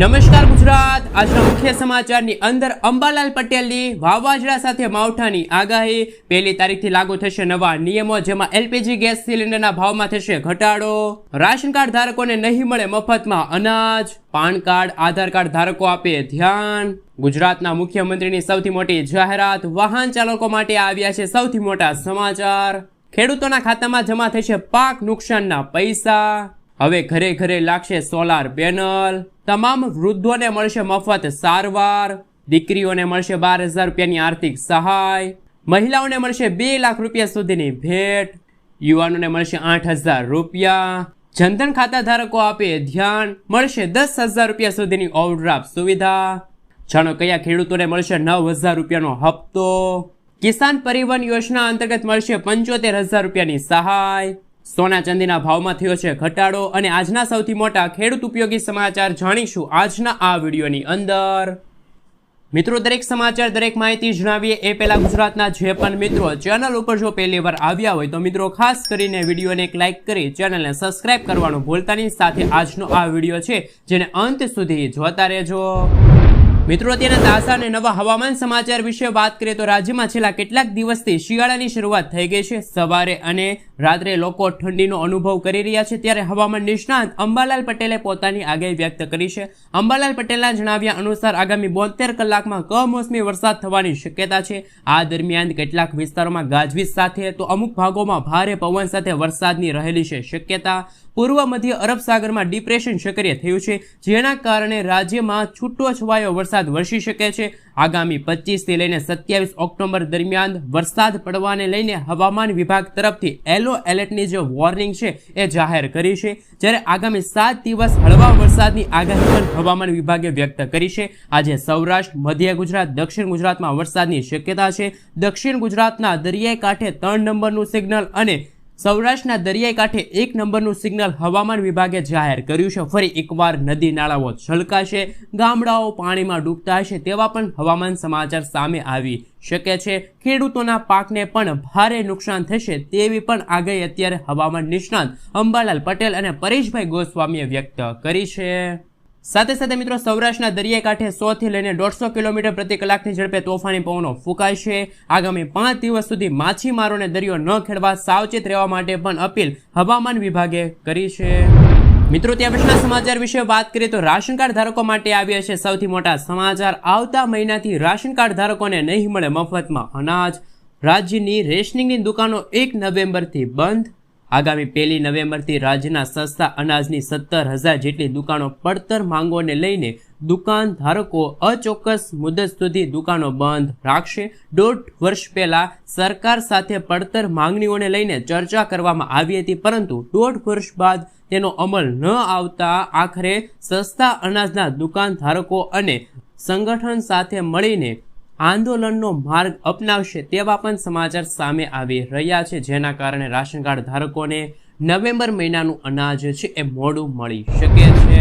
નમસ્કાર ગુજરાત. આજના મુખ્ય સમાચારની અંદર અંબાલાલ પટેલની વાવાઝોડા સાથે માવઠાની આગાહી. પહેલી તારીખથી લાગુ થશે નવા નિયમો, જેમાં એલપીજી ગેસ સિલિન્ડરના ભાવમાં થશે ઘટાડો. રાશન કાર્ડ ધારકોને નહીં મળે મફતમાં અનાજ. પાન કાર્ડ, આધાર કાર્ડ ધારકો આપે ધ્યાન. ગુજરાતના મુખ્યમંત્રીની સૌથી મોટી જાહેરાત, વાહન ચાલકો માટે આવ્યા છે સૌથી મોટા સમાચાર. ખેડૂતોના ખાતામાં જમા થશે પાક નુકસાનના પૈસા. હવે ઘરે ઘરે લાગશે સોલાર પેનલ તમામ વૃદ્ધોને મળશે મફત સારવાર. દીકરીઓને મળશે બાર હજાર રૂપિયાની આર્થિક સહાય. મહિલાઓને મળશે બે લાખ રૂપિયા સુધીની ભેટ. યુવાનોને મળશે આઠ હજાર રૂપિયા. જનધન ખાતા ધારકો આપે ધ્યાન. મળશે દસ હજાર રૂપિયા સુધીની ઓવરડ્રાફ્ટ સુવિધા. જાણો કયા ખેડૂતોને મળશે નવ હજાર રૂપિયાનો હપ્તો. કિસાન પરિવહન યોજના અંતર્ગત મળશે પંચોતેર હજાર રૂપિયાની સહાય. સોના ચાંદીના ભાવમાં થયો છે ઘટાડો અને આજના સૌથી મોટા ખેડૂત ઉપયોગી સમાચાર જાણીશું આજના આ વિડીયોની અંદર. મિત્રો, દરેક સમાચાર, દરેક માહિતી જણાવીએ એ પહેલાં ગુજરાતના જે પણ મિત્રો ચેનલ ઉપર જો પહેલી વાર આવ્યા હોય તો મિત્રો, ખાસ કરીને વિડીયોને એક લાઇક કરી ચેનલને સબસ્ક્રાઇબ કરવાનું ભૂલતાની સાથે આજનો આ વીડિયો છે, જેને અંત સુધી જોતા રહેજો. મિત્રો, અત્યારે તાસા અને નવા હવામાન સમાચાર વિશે વાત કરીએ તો રાજ્યમાં છેલ્લા કેટલાક દિવસથી શિયાળાની શરૂઆત થઈ ગઈ છે. સવારે અને રાત્રે લોકો ઠંડીનો અનુભવ કરી રહ્યા છે. ત્યારે હવામાન નિષ્ણાંત અંબાલાલ પટેલે પોતાની આગાહી વ્યક્ત કરી છે. અંબાલાલ પટેલના જણાવ્યા અનુસાર, આગામી બોતેર કલાકમાં કમોસમી વરસાદ થવાની શક્યતા છે. આ દરમિયાન કેટલાક વિસ્તારોમાં ગાજવીજ સાથે તો અમુક ભાગોમાં ભારે પવન સાથે વરસાદની રહેલી છે શક્યતા. પૂર્વ મધ્ય અરબ સાગરમાં ડિપ્રેશન સક્રિય થયું છે, જેના કારણે રાજ્યમાં છૂટો છવાયો વરસાદ વરસી શકે છે. આગામી પચીસથી લઈને સત્યાવીસ ઓક્ટોબર દરમિયાન વરસાદ પડવાને લઈને હવામાન વિભાગ તરફથી એલો એલર્ટની જે વોર્નિંગ છે એ જાહેર કરી છે. જ્યારે આગામી સાત દિવસ હળવા વરસાદની આગાહી પણ હવામાન વિભાગે વ્યક્ત કરી છે. આજે સૌરાષ્ટ્ર, મધ્ય ગુજરાત, દક્ષિણ ગુજરાતમાં વરસાદની શક્યતા છે. દક્ષિણ ગુજરાતના દરિયાઈ કાંઠે ત્રણ નંબરનું સિગ્નલ અને સૌરાષ્ટ્રના દરિયાઈ કાંઠે એક નંબરનું સિગ્નલ હવામાન વિભાગે જાહેર કર્યું છે. ફરી એકવાર નદી નાળાઓ છલકાશે, ગામડાઓ પાણીમાં ડૂબતા હશે તેવા પણ હવામાન સમાચાર સામે આવી શકે છે. ખેડૂતોના પાકને પણ ભારે નુકસાન થશે તેવી પણ આગાહી અત્યારે હવામાન નિષ્ણાંત અંબાલાલ પટેલ અને પરેશભાઈ ગોસ્વામીએ વ્યક્ત કરી છે. સાથે સાથે મિત્રો સૌરાષ્ટ્રના દરિયાકાંઠે કાંઠે સો લઈને દોઢસો કિલોમીટર પ્રતિ કલાકની ઝડપે તોફાની પવનો ફૂંકાશે આગામી પાંચ દિવસ સુધી માછીમારોને દરિયો ન ખેડવા સાવચેત રહેવા માટે પણ અપીલ હવામાન વિભાગે કરી છે. મિત્રો, ત્યાં પછીના સમાચાર વિશે વાત કરીએ તો રાશન કાર્ડ ધારકો માટે આવ્યા છે સૌથી મોટા સમાચાર. આવતા મહિનાથી રાશન કાર્ડ ધારકોને નહીં મળે મફતમાં અનાજ. રાજ્યની રેશનિંગની દુકાનો એક નવેમ્બરથી બંધ. આગામી પહેલી નવેમ્બરથી રાજ્યના સસ્તા અનાજની સત્તર હજાર જેટલી દુકાનો પડતર માંગોને લઈને દુકાન ધારકો અચોક્કસ મુદત સુધી દુકાનો બંધ રાખશે. દોઢ વર્ષ પહેલા સરકાર સાથે પડતર માંગણીઓને લઈને ચર્ચા કરવામાં આવી હતી, પરંતુ દોઢ વર્ષ બાદ તેનો અમલ ન આવતા આખરે સસ્તા અનાજના દુકાન ધારકો અને સંગઠન સાથે મળીને આંદોલનનો માર્ગ અપનાવશે તેવા પણ સમાચાર સામે આવી રહ્યા છે, જેના કારણે રાશન કાર્ડ ધારકોને નવેમ્બર મહિનાનું અનાજ છે એ મોડું મળી શકે છે.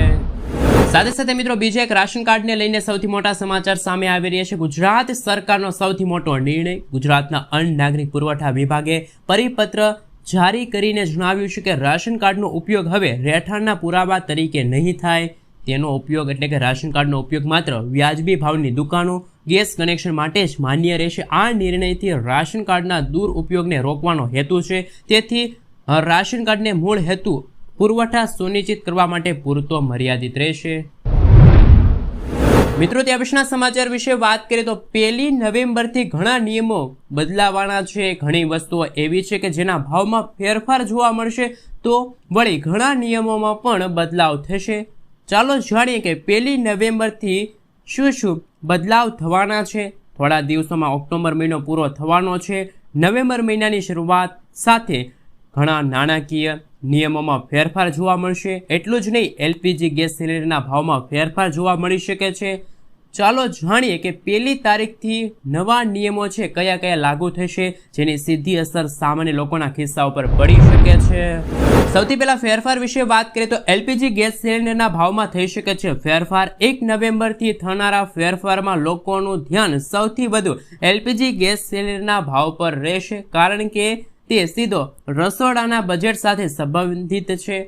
સાથે સાથે મિત્રો, બીજા એક રાશન કાર્ડને લઈને સૌથી મોટા સમાચાર સામે આવી રહ્યા છે. ગુજરાત સરકારનો સૌથી મોટો નિર્ણય ગુજરાતના અન્ન નાગરિક પુરવઠા વિભાગે પરિપત્ર જારી કરીને જણાવ્યું છે કે રાશન કાર્ડનો ઉપયોગ હવે રહેઠાણના પુરાવા તરીકે નહીં થાય. તેનો ઉપયોગ એટલે કે રાશન કાર્ડનો ઉપયોગ માત્ર વ્યાજબી ભાવની દુકાનો ગેસ કનેક્શન માટે જ માન્ય રહેશે. આ નિર્ણયથી રાશન કાર્ડના દુરુપયોગને રોકવાનો હેતુ છે. તેથી રાશન કાર્ડને મૂળ હેતુ પુરવઠા સુનિશ્ચિત કરવા માટે પૂરતો મર્યાદિત રહેશે. મિત્રો ત્યાં પછીના સમાચાર વિશે વાત કરીએ તો પહેલી નવેમ્બરથી ઘણા નિયમો બદલાવાના છે. ઘણી વસ્તુઓ એવી છે કે જેના ભાવમાં ફેરફાર જોવા મળશે. તો વળી ઘણા નિયમોમાં પણ બદલાવ થશે. ચાલો જાણીએ કે પહેલી નવેમ્બરથી શું શું બદલાવ થવાના છે? થોડા દિવસોમાં ઓક્ટોબર મહિનો પૂરો થવાનો છે. નવેમ્બર મહિનાની શરૂઆત સાથે ઘણા નાણાકીય નિયમોમાં ફેરફાર જોવા મળશે. એટલું જ નહીં, એલપીજી ગેસ સિલિન્ડરના ભાવમાં ફેરફાર જોવા મળી શકે છે. ચાલો જાણીએ કે પહેલી તારીખથી નવા નિયમો છે, કયા કયા લાગુ થશે, જેની સીધી અસર સામાન્ય લોકોના ખિસ્સા ઉપર પડી શકે છે. સૌથી પહેલા ફેરફાર વિશે વાત કરીએ તો એલપીજી ગેસ સિલિન્ડરના ભાવમાં થઈ શકે છે ફેરફાર. એક નવેમ્બરથી થનારા ફેરફારમાં લોકોનું ધ્યાન સૌથી વધુ એલપીજી ગેસ સિલિન્ડરના ભાવ પર રહેશે, કારણ કે તે સીધો રસોડાના બજેટ સાથે સંબંધિત છે.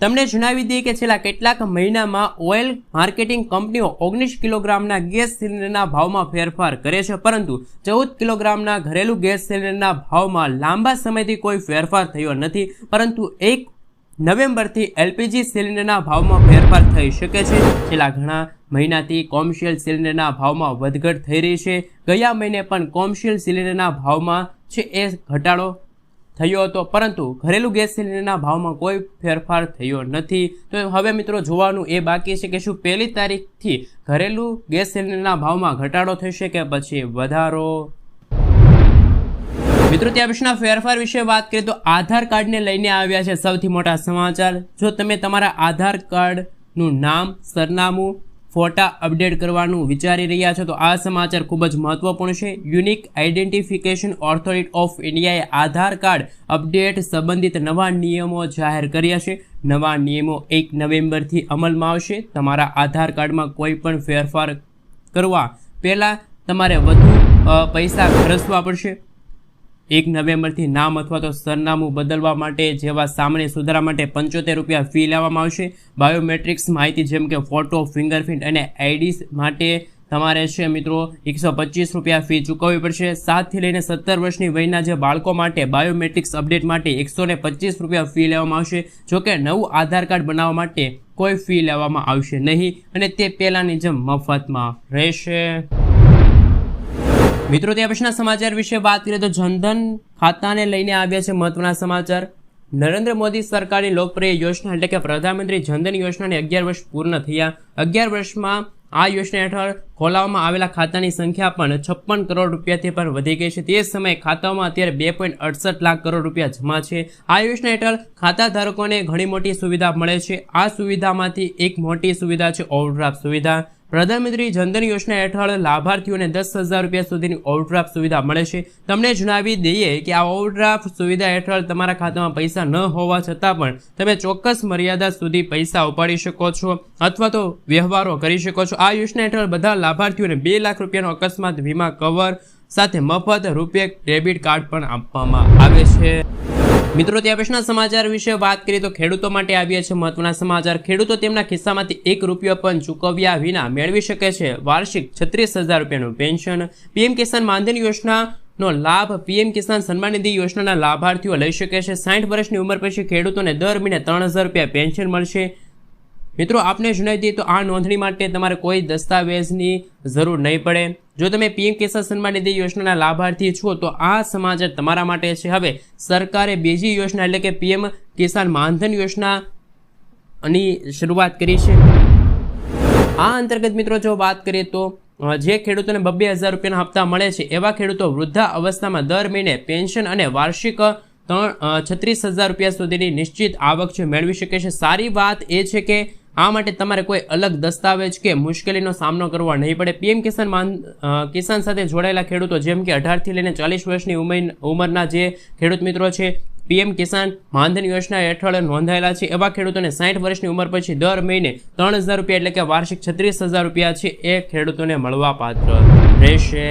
તમને જણાવી દઈએ કે છેલ્લા કેટલાક મહિનામાં ઓઇલ માર્કેટિંગ કંપનીઓ ઓગણીસ કિલોગ્રામના ગેસ સિલિન્ડરના ભાવમાં ફેરફાર કરે છે, પરંતુ ચૌદ કિલોગ્રામના ઘરેલું ગેસ સિલિન્ડરના ભાવમાં લાંબા સમયથી કોઈ ફેરફાર થયો નથી, પરંતુ એક નવેમ્બરથી એલપીજી સિલિન્ડરના ભાવમાં ફેરફાર થઈ શકે છે. છેલ્લા ઘણા મહિનાથી કોમર્શિયલ સિલિન્ડરના ભાવમાં વધઘટ થઈ રહી છે. ગયા મહિને પણ કોમર્શિયલ સિલિન્ડરના ભાવમાં છે એ ઘટાડો થયો હતો. પરંતુ ઘરેલું ગેસ સિલિન્ડરના ભાવમાં કોઈ ફેરફાર થયો નથી. તો હવે મિત્રો જોવાનું એ બાકી છે કે શું પહેલી તારીખથી ઘરેલું ગેસ સિલિન્ડરના ભાવમાં ઘટાડો થશે કે પછી વધારો? મિત્રો ત્યાં પછીના ફેરફાર વિશે વાત કરીએ તો આધાર કાર્ડને લઈને આવ્યા છે સૌથી મોટા સમાચાર. જો તમે તમારા આધાર કાર્ડનું નામ, સરનામું ફોટા અપડેટ કરવાનું વિચારી રહ્યા છો તો આ સમાચાર ખૂબ જ મહત્વપૂર્ણ છે. યુનિક આઇડેન્ટિફિકેશન ઓથોરિટી ઓફ ઇન્ડિયાએ આધાર કાર્ડ અપડેટ સંબંધિત નવા નિયમો જાહેર કર્યા છે. નવા નિયમો એક નવેમ્બરથી અમલમાં આવશે. તમારા આધાર કાર્ડમાં કોઈ પણ ફેરફાર કરવા પહેલાં તમારે વધુ પૈસા ખર્ચવા પડશે. એક નવેમ્બરથી નામ અથવા તો સરનામું બદલવા માટે જેવા સામાન્ય સુધારા માટે પંચોતેર રૂપિયા ફી લેવામાં આવશે. બાયોમેટ્રિક્સ માહિતી જેમ કે ફોટો ફિંગરપ્રિન્ટ અને આઈડી માટે તમારે છે મિત્રો એકસો પચીસ રૂપિયા ફી ચૂકવવી પડશે. સાતથી લઈને સત્તર વર્ષની વયના જે બાળકો માટે બાયોમેટ્રિક્સ અપડેટ માટે એકસો ને પચીસ રૂપિયા ફી લેવામાં આવશે. જોકે નવું આધાર કાર્ડ બનાવવા માટે કોઈ ફી લેવામાં આવશે નહીં અને તે પહેલાંની જેમ મફતમાં રહેશે. મિત્રો, તે પછીના સમાચાર વિશે વાત કરીએ તો જનધન ખાતાને લઈને આવ્યા છે મહત્વના સમાચાર. નરેન્દ્ર મોદી સરકારની લોકપ્રિય યોજના એટલે કે પ્રધાનમંત્રી જનધન યોજનાને અગિયાર વર્ષ પૂર્ણ થયા. અગિયાર વર્ષમાં આ યોજના હેઠળ ખોલાવવામાં આવેલા ખાતાની સંખ્યા પણ છપ્પન કરોડ રૂપિયાથી પણ વધી ગઈ છે. તે સમયે ખાતાઓમાં અત્યારે બે પોઈન્ટ અડસઠ લાખ કરોડ રૂપિયા જમા છે. આ યોજના હેઠળ ખાતા ધારકોને ઘણી મોટી સુવિધા મળે છે. આ સુવિધામાંથી એક મોટી સુવિધા છે ઓવરડ્રાફ્ટ સુવિધા. પ્રધાનમંત્રી જનધન યોજના હેઠળ લાભાર્થીઓને દસ હજાર રૂપિયા સુધીની ઓવરડ્રાફ્ટ સુવિધા મળે છે. તમને જણાવી દઈએ કે આ ઓવરડ્રાફ્ટ સુવિધા હેઠળ તમારા ખાતામાં પૈસા ન હોવા છતાં પણ તમે ચોક્કસ મર્યાદા સુધી પૈસા ઉપાડી શકો છો અથવા તો વ્યવહારો કરી શકો છો. આ યોજના હેઠળ બધા લાભાર્થીઓને બે લાખ રૂપિયાનો અકસ્માત વીમા કવર, સાથે મફત રૂપે ડેબિટ કાર્ડ પણ આપવામાં આવે છે. મિત્રો ત્યાં પછીના સમાચાર વિશે વાત કરીએ તો ખેડૂતો માટે આવ્યા છે મહત્વના સમાચાર. ખેડૂતો તેમના ખિસ્સામાંથી એક રૂપિયો પણ ચૂકવ્યા વિના મેળવી શકે છે. વાર્ષિક છત્રીસ હજાર રૂપિયાનું પેન્શન. પીએમ કિસાન માનધન યોજનાનો લાભ પીએમ કિસાન સન્માન નિધિ યોજનાના લાભાર્થીઓ લઈ શકે છે. સાઠ વર્ષની ઉંમર પછી ખેડૂતોને દર મહિને ત્રણ હજાર રૂપિયા પેન્શન મળશે. મિત્રો, આપને જણાવી દઈએ તો આ નોંધણી માટે તમારે કોઈ દસ્તાવેજની જરૂર નહીં પડે. જો તમે પીએમ કિસાન સન્માન નિધિ યોજનાના લાભાર્થી છો, તો આ સમાચાર તમારા માટે છે. હવે સરકારે બીજી યોજના, એટલે કે પીએમ કિસાન માનધન યોજનાની શરૂઆત કરી છે. આ અંતર્ગત મિત્રો, જો વાત કરીએ તો જે ખેડૂતોને બબ્બે હજાર રૂપિયાના હપ્તા મળે છે, એવા ખેડૂતો વૃદ્ધા અવસ્થામાં દર મહિને પેન્શન અને વાર્ષિક ત્રણ છત્રીસ હજાર રૂપિયા સુધીની નિશ્ચિત આવક છે મેળવી શકે છે. સારી વાત એ છે કે આ માટે તમારે કોઈ અલગ દસ્તાવેજ કે મુશ્કેલીનો સામનો કરવો નહીં પડે. પીએમ કિસાન માન કિસાન સાથે જોડાયેલા ખેડૂતો, જેમ કે અઢારથી લઈને ચાલીસ વર્ષની ઉંમર ઉંમરના જે ખેડૂત મિત્રો છે, પીએમ કિસાન માનધન યોજના હેઠળ નોંધાયેલા છે. એવા ખેડૂતોને સાઠ વર્ષની ઉંમર પછી દર મહિને ત્રણ હજાર રૂપિયા એટલે કે વાર્ષિક છત્રીસ હજાર રૂપિયા છે એ ખેડૂતોને મળવા પાત્ર રહેશે.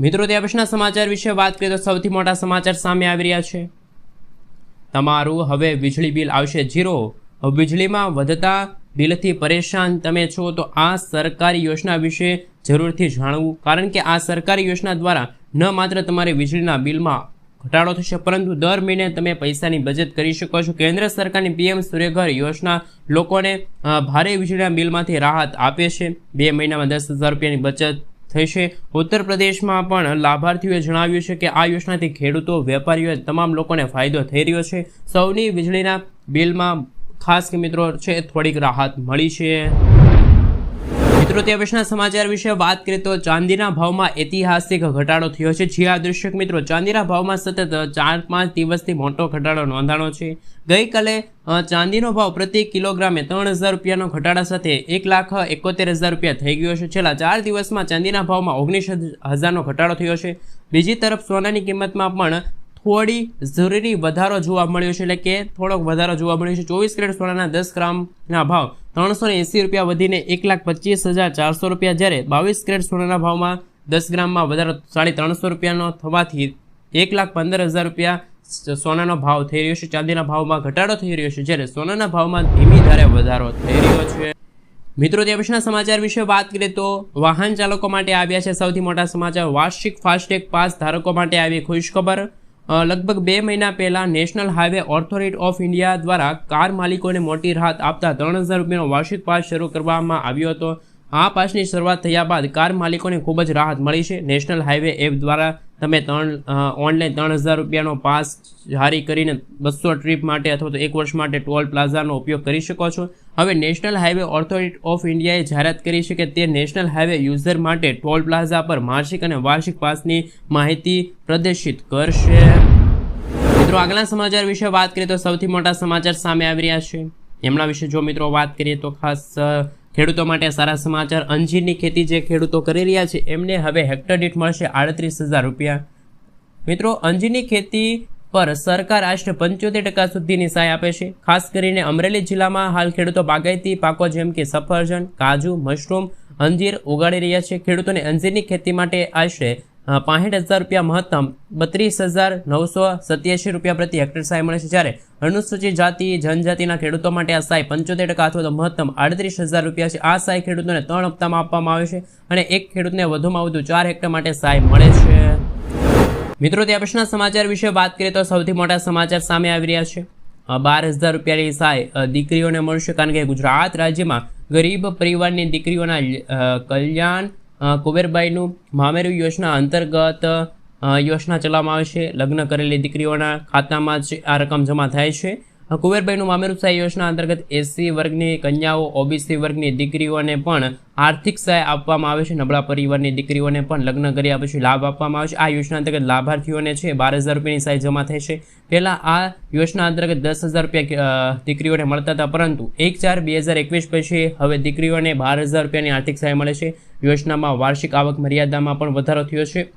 મિત્રો, તે પછીના સમાચાર વિશે વાત કરીએ તો સૌથી મોટા સમાચાર સામે આવી રહ્યા છે. તમારું હવે વીજળી બિલ આવશે ઝીરો વીજળીમાં વધતા બિલથી પરેશાન તમે છો તો આ સરકારી યોજના વિશે જરૂરથી જાણવું. કારણ કે આ સરકારી યોજના દ્વારા ન માત્ર તમારે વીજળીના બિલમાં ઘટાડો થશે, પરંતુ દર મહિને તમે પૈસાની બચત કરી શકો છો. કેન્દ્ર સરકારની પીએમ સૂર્યઘર યોજના લોકોને ભારે વીજળીના બિલમાંથી રાહત આપે છે. બે મહિનામાં દસ હજાર રૂપિયાની બચત થશે. ઉત્તર પ્રદેશમાં પણ લાભાર્થીઓએ જણાવ્યું છે કે આ યોજનાથી ખેડૂતો, વેપારીઓ, તમામ લોકોને ફાયદો થઈ રહ્યો છે. સૌની વીજળીના બિલમાં ખાસ કે મિત્રો છે, થોડીક રાહત મળી છે. મિત્રો, તે પછીના સમાચાર વિશે વાત કરીએ તો ચાંદીના ભાવમાં ઐતિહાસિક ઘટાડો થયો છે. જે આ દર્શક મિત્રો, ચાંદીના ભાવમાં સતત ચાર પાંચ દિવસથી મોટો ઘટાડો નોંધાણો છે. ગઈકાલે ચાંદીનો ભાવ પ્રતિ કિલોગ્રામે ત્રણ હજાર રૂપિયાનો ઘટાડા સાથે એક લાખ એકોતેર હજાર રૂપિયા થઈ ગયો છે. છેલ્લા ચાર દિવસમાં ચાંદીના ભાવમાં ઓગણીસ હજારનો ઘટાડો થયો છે. બીજી તરફ સોનાની કિંમતમાં પણ થોડી જરૂરી વધારો જોવા મળ્યો છે. એટલે કે થોડોક વધારો જોવા મળ્યો છે. ચોવીસ કેરેટ સોનાના દસ ગ્રામના ભાવ ત્રણસો એંસી રૂપિયા વધીને એક લાખ પચીસ હજાર ચારસો રૂપિયા. જ્યારે બાવીસ કેરેટ સોનાના ભાવમાં દસ ગ્રામમાં વધારો સાડી ત્રણસો રૂપિયાનો થવાથી એક લાખ પંદર હજાર રૂપિયા સોનાનો ભાવ થઈ રહ્યો છે. ચાંદીના ભાવમાં ઘટાડો થઈ રહ્યો છે. જ્યારે સોનાના ભાવમાં ધીમી ધારે વધારો થઈ રહ્યો છે. મિત્રો પછીના સમાચાર વિશે વાત કરીએ તો વાહન ચાલકો માટે આવ્યા છે સૌથી મોટા સમાચાર. વાર્ષિક ફાસ્ટેગ પાસ ધારકો માટે આવી ખુશખબર. લગભગ બે મહિના પહેલાં national highway authority of India દ્વારા કાર માલિકોને મોટી રાહત આપતા ત્રણ હજાર રૂપિયાનો વાર્ષિક પાસ શરૂ કરવામાં આવ્યો હતો. આ પાસની શરૂઆત થયા બાદ કાર માલિકોને ખૂબ જ રાહત મળી છે. નેશનલ હાઈવે એપ દ્વારા તમે ત્રણ ઓનલાઈન ત્રણ હજાર રૂપિયાનો પાસ જારી કરીને બસો ટ્રીપ માટે અથવા તો એક વર્ષ માટે ટોલ પ્લાઝાનો ઉપયોગ કરી શકો છો. હવે નેશનલ હાઈવે ઓથોરિટી ઓફ ઇન્ડિયાએ જાહેરાત કરી છે કે તે નેશનલ હાઈવે યુઝર માટે ટોલ પ્લાઝા પર માસિક અને વાર્ષિક પાસની માહિતી પ્રદર્શિત કરશે. મિત્રો, આગલા સમાચાર વિશે વાત કરીએ તો સૌથી મોટા સમાચાર સામે આવી રહ્યા છે. એમના વિશે જો મિત્રો વાત કરીએ તો ખાસ ખેડૂતો માટે સારા સમાચાર. અંજીરની ખેતી જે ખેડૂતો કરી રહ્યા છે, એમને હવે હેક્ટર દીઠ મળશે આડત્રીસ હજાર રૂપિયા. મિત્રો, અંજીરની ખેતી પર સરકાર આશરે પંચોતેર ટકા સુધીની સહાય આપે છે. ખાસ કરીને અમરેલી જિલ્લામાં હાલ ખેડૂતો બાગાયતી પાકો જેમ કે સફરજન, કાજુ, મશરૂમ, અંજીર ઉગાડી રહ્યા છે. ખેડૂતોને અંજીરની ખેતી માટે આશરે પાંસઠ હજાર રૂપિયા મહત્તમ, બત્રીસ હજાર નવસો સત્યાસી રૂપિયા પ્રતિ હેક્ટર સહાય મળે છે. જ્યારે અનુસૂચિત જાતિ, જનજાતિના ખેડૂતો માટે આ સહાય પંચોતેર ટકા અથવા તો મહત્તમ આડત્રીસ હજાર રૂપિયા છે. આ સહાય ખેડૂતોને ત્રણ હપ્તામાં આપવામાં આવે છે અને એક ખેડૂતને વધુમાં વધુ ચાર હેક્ટર માટે સહાય મળે છે. મિત્રો ત્યાં પછીના સમાચાર વિશે વાત કરીએ તો સૌથી મોટા સમાચાર સામે આવી રહ્યા છે. બાર હજાર રૂપિયાની સહાય દીકરીઓને મળશે કારણ કે ગુજરાત રાજ્યમાં ગરીબ પરિવારની દીકરીઓના કલ્યાણ કુબેરબાઈનું મામેરું યોજના અંતર્ગત યોજના ચલાવવામાં આવે છે. લગ્ન કરેલી દીકરીઓના ખાતામાં જ આ રકમ જમા થાય છે. અ, કુબેરબાઈનું સહાય યોજના અંતર્ગત એસસી વર્ગની કન્યાઓ ઓબીસી વર્ગની દીકરીઓને પણ આર્થિક સહાય આપવામાં આવે છે. નબળા પરિવારની દીકરીઓને પણ લગ્ન કર્યા પછી લાભ આપવામાં આવે છે. આ યોજના અંતર્ગત લાભાર્થીઓને છે બાર હજાર રૂપિયાની સહાય જમા થાય છે. પહેલાં આ યોજના અંતર્ગત દસ હજાર રૂપિયા દીકરીઓને મળતા હતા પરંતુ એક ચાર બે હજાર એકવીસ પછી હવે દીકરીઓને બાર હજાર રૂપિયાની આર્થિક સહાય મળે છે. યોજનામાં વાર્ષિક આવક મર્યાદામાં પણ વધારો થયો છે.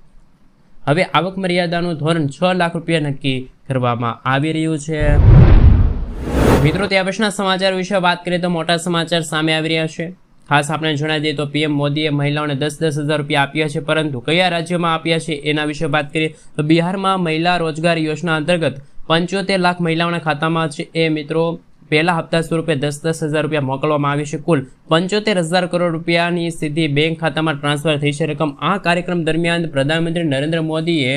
હવે આવક મર્યાદાનું ધોરણ છ લાખ રૂપિયા નક્કી કરવામાં આવી રહ્યું છે. મિત્રો ત્યાં પછીના સમાચાર વિશે વાત કરીએ તો મોટા સમાચાર સામે આવી રહ્યા છે. ખાસ આપણે જણાવી દઈએ તો પીએમ મોદીએ મહિલાઓને દસ દસ હજાર રૂપિયા આપ્યા છે, પરંતુ કયા રાજ્યમાં આપ્યા છે એના વિશે વાત કરીએ તો બિહારમાં મહિલા રોજગાર યોજના અંતર્ગત પંચોતેર લાખ મહિલાઓના ખાતામાં છે. એ મિત્રો, પહેલા હપ્તા સ્વરૂપે દસ દસ હજાર રૂપિયા મોકલવામાં આવી છે. કુલ પંચોતેર હજાર કરોડ રૂપિયાની સીધી બેંક ખાતામાં ટ્રાન્સફર થઈ છે રકમ. આ કાર્યક્રમ દરમિયાન પ્રધાનમંત્રી નરેન્દ્ર મોદીએ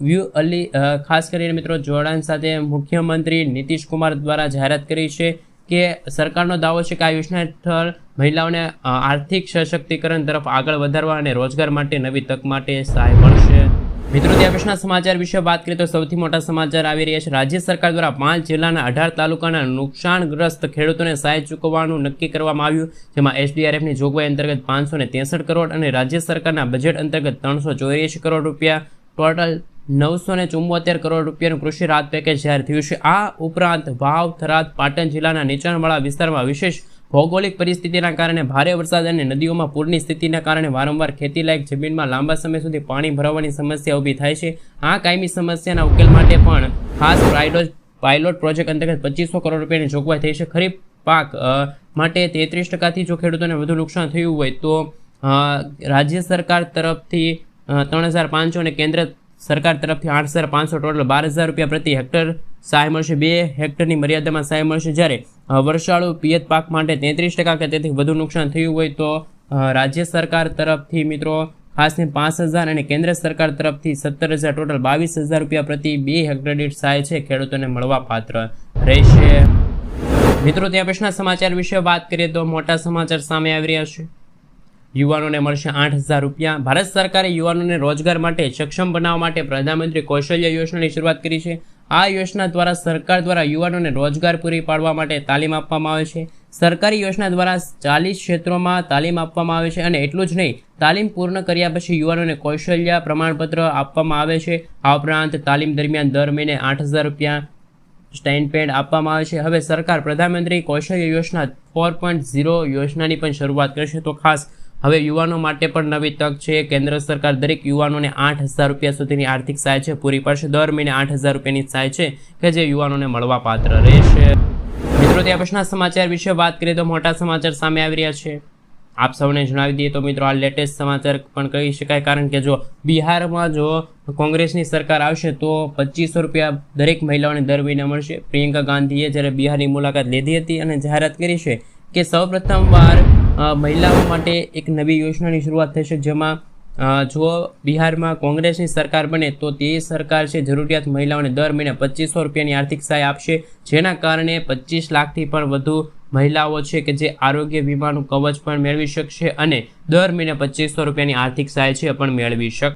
વ્યૂ અલી ખાસ કરીને મિત્રો જોડાણ સાથે મુખ્યમંત્રી નીતિશ કુમાર દ્વારા જાહેરાત કરી છે કે સરકારનો દાવો છે કે આ યોજના હેઠળ મહિલાઓને આર્થિક સશક્તિકરણ તરફ આગળ વધારવા અને રોજગાર માટે નવી તક માટે સહાય મળશે. મિત્રો ત્યાં પ્રશ્ન સમાચાર વિશે વાત કરીએ તો સૌથી મોટા સમાચાર આવી રહ્યા છે. રાજ્ય સરકાર દ્વારા પાંચ જિલ્લાના અઢાર તાલુકાના નુકસાનગ્રસ્ત ખેડૂતોને સહાય ચૂકવવાનું નક્કી કરવામાં આવ્યું, જેમાં એસડીઆરએફની જોગવાઈ અંતર્ગત પાંચસો કરોડ અને રાજ્ય સરકારના બજેટ અંતર્ગત ત્રણસો કરોડ રૂપિયા, ટોટલ નવસો ને ચુમ્મોતેર કરોડ રૂપિયાનું કૃષિ રાહત પેકેજ જાહેર થયું છે. આ ઉપરાંત વાવ, થરાદ, પાટણ જિલ્લાના નીચાણવાળા વિસ્તારમાં વિશેષ ભૌગોલિક પરિસ્થિતિના કારણે ભારે વરસાદ અને નદીઓમાં પૂરની સ્થિતિના કારણે વારંવાર ખેતીલાયક જમીનમાં લાંબા સમય સુધી પાણી ભરાવાની સમસ્યા ઊભી થાય છે. આ કાયમી સમસ્યાના ઉકેલ માટે પણ ખાસ પાયલોટ પાયલોટ પ્રોજેક્ટ અંતર્ગત પચીસો કરોડ રૂપિયાની જોગવાઈ થઈ છે. ખરીફ પાક માટે તેત્રીસ ટકાથી જો ખેડૂતોને વધુ નુકસાન થયું હોય તો રાજ્ય સરકાર તરફથી ત્રણ હજાર પાંચસો અને કેન્દ્ર સરકાર તરફથી આઠ હજાર પાંચસો ટોટલ બાર હજાર રૂપિયા પ્રતિ હેક્ટર સહાય મળશે. બે હેક્ટરની મર્યાદામાં સહાય મળશે. જ્યારે વર્ષાળુ પિયત પાક માટે તેત્રીસ ટકા કે તેથી વધુ નુકસાન થયું હોય તો રાજ્ય સરકાર તરફથી મિત્રો ખાસ પાંચ હજાર અને કેન્દ્ર સરકાર તરફથી સત્તર હજાર, ટોટલ બાવીસ હજાર રૂપિયા પ્રતિ બે હેક્ટર દીઠ સહાય છે. ખેડૂતોને મળવા પાત્ર રહેશે. મિત્રો, ત્યાં પ્રશ્ન સમાચાર વિશે વાત કરીએ તો મોટા સમાચાર સામે આવી રહ્યા છે. યુવાનોને મળશે આઠ હજાર રૂપિયા. ભારત સરકારે યુવાનોને રોજગાર માટે સક્ષમ બનાવવા માટે પ્રધાનમંત્રી કૌશલ્ય યોજનાની શરૂઆત કરી છે. આ યોજના દ્વારા સરકાર દ્વારા યુવાનોને રોજગાર પૂરી પાડવા માટે તાલીમ આપવામાં આવે છે. સરકારી યોજના દ્વારા ચાલીસ ક્ષેત્રોમાં તાલીમ આપવામાં આવે છે અને એટલું જ નહીં, તાલીમ પૂર્ણ કર્યા પછી યુવાનોને કૌશલ્ય પ્રમાણપત્ર આપવામાં આવે છે. આ ઉપરાંત તાલીમ દરમિયાન દર મહિને આઠ હજાર રૂપિયા સ્ટાઇનપેન્ડ આપવામાં આવે છે. હવે સરકાર પ્રધાનમંત્રી કૌશલ્ય યોજના ફોર પોઈન્ટ ઝીરો યોજનાની પણ શરૂઆત કરશે. તો ખાસ હવે યુવાનો માટે પણ નવી તક છે. કેન્દ્ર સરકાર દરેક યુવાનોને આઠ હજાર રૂપિયા સુધીની આર્થિક સહાય છે. પૂરી પડશે. દર મહિને આઠ હજાર રૂપિયાની સહાય છે કે જે યુવાનોને મળવા પાત્ર રહેશે. મિત્રો ત્યાં પછીના સમાચાર વિશે વાત કરીએ તો મોટા સમાચાર સામે આવી રહ્યા છે. આપ સૌને જણાવી દઈએ તો મિત્રો, આ લેટેસ્ટ સમાચાર પણ કહી શકાય. કારણ કે જો બિહારમાં જો કોંગ્રેસની સરકાર આવશે તો પચીસો રૂપિયા દરેક મહિલાઓને દર મહિને મળશે. પ્રિયંકા ગાંધીએ જ્યારે બિહારની મુલાકાત લીધી હતી અને જાહેરાત કરી છે કે સૌપ્રથમવાર મહિલાઓ માટે એક નવી યોજનાની શરૂઆત થશે જેમાં જો બિહારમાં કોંગ્રેસની સરકાર બને તો તે સરકાર છે જરૂરિયાત મહિલાઓને દર મહિને પચીસો રૂપિયાની આર્થિક સહાય આપશે, જેના કારણે પચીસ લાખથી પણ વધુ મહિલાઓ છે કે જે આરોગ્ય વીમાનું કવચ પણ મેળવી શકશે અને દર મહિને પચીસો રૂપિયાની આર્થિક સહાય છે પણ મેળવી શકશે